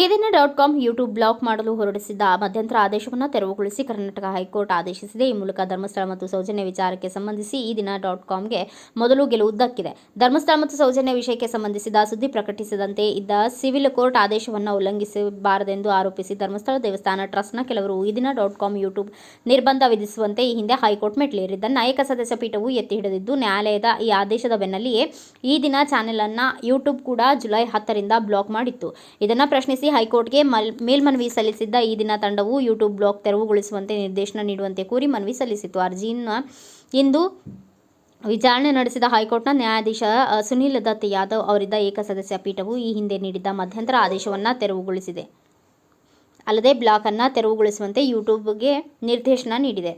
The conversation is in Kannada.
ಈ ದಿನ ಡಾಟ್ ಕಾಮ್ ಯೂಟ್ಯೂಬ್ ಬ್ಲಾಕ್ ಮಾಡಲು ಹೊರಡಿಸಿದ್ದ ಮಧ್ಯಂತರ ಆದೇಶವನ್ನು ತೆರವುಗೊಳಿಸಿ ಕರ್ನಾಟಕ ಹೈಕೋರ್ಟ್ ಆದೇಶಿಸಿದೆ. ಈ ಮೂಲಕ ಧರ್ಮಸ್ಥಳ ಮತ್ತು ಸೌಜನ್ಯ ವಿಚಾರಕ್ಕೆ ಸಂಬಂಧಿಸಿ ಈ ದಿನ ಡಾಟ್ ಕಾಮ್ಗೆ ಮೊದಲು ಗೆಲುವು ದಕ್ಕಿದೆ. ಧರ್ಮಸ್ಥಳ ಮತ್ತು ಸೌಜನ್ಯ ವಿಷಯಕ್ಕೆ ಸಂಬಂಧಿಸಿದ ಸುದ್ದಿ ಪ್ರಕಟಿಸದಂತೆ ಇದ್ದ ಸಿವಿಲ್ ಕೋರ್ಟ್ ಆದೇಶವನ್ನು ಉಲ್ಲಂಘಿಸಬಾರದೆಂದು ಆರೋಪಿಸಿ ಧರ್ಮಸ್ಥಳ ದೇವಸ್ಥಾನ ಟ್ರಸ್ಟ್ನ ಕೆಲವರು ಈ ದಿನ ಡಾಟ್ ಕಾಮ್ ಯೂಟ್ಯೂಬ್ ನಿರ್ಬಂಧ ವಿಧಿಸುವಂತೆ ಈ ಹಿಂದೆ ಹೈಕೋರ್ಟ್ ಮೆಟ್ಲೇರಿದ್ದ ಏಕ ಸದಸ್ಯ ಪೀಠವು ಎತ್ತಿ ಹಿಡಿದಿದ್ದು, ನ್ಯಾಯಾಲಯದ ಈ ಆದೇಶದ ಬೆನ್ನಲ್ಲಿಯೇ ಈ ದಿನ ಚಾನೆಲ್ ಅನ್ನ ಯೂಟ್ಯೂಬ್ ಕೂಡ ಜುಲೈ ಹತ್ತರಿಂದ ಬ್ಲಾಕ್ ಮಾಡಿತ್ತು. ಇದನ್ನು ಪ್ರಶ್ನಿಸಿ ಹೈಕೋರ್ಟ್ಗೆ ಮಲ್, ಮೇಲ್ಮನವಿ ಸಲ್ಲಿಸಿದ್ದ ಈ ದಿನ ತಂಡವು ಯೂಟ್ಯೂಬ್ ಬ್ಲಾಕ್ ತೆರವುಗೊಳಿಸುವಂತೆ ನಿರ್ದೇಶನ ನೀಡುವಂತೆ ಕೋರಿ ಮನವಿ ಸಲ್ಲಿಸಿತ್ತು. ಅರ್ಜಿಯನ್ನು ಇಂದು ವಿಚಾರಣೆ ನಡೆಸಿದ ಹೈಕೋರ್ಟ್ನ ನ್ಯಾಯಾಧೀಶ ಸುನೀಲ್ ದತ್ ಯಾದವ್ ಅವರಿದ್ದ ಏಕಸದಸ್ಯ ಪೀಠವು ಈ ಹಿಂದೆ ನೀಡಿದ್ದ ಮಧ್ಯಂತರ ಆದೇಶವನ್ನು ತೆರವುಗೊಳಿಸಿದೆ. ಅಲ್ಲದೆ ಬ್ಲಾಕ್ ಅನ್ನು ತೆರವುಗೊಳಿಸುವಂತೆ ಯೂಟ್ಯೂಬ್ಗೆ ನಿರ್ದೇಶನ ನೀಡಿದೆ.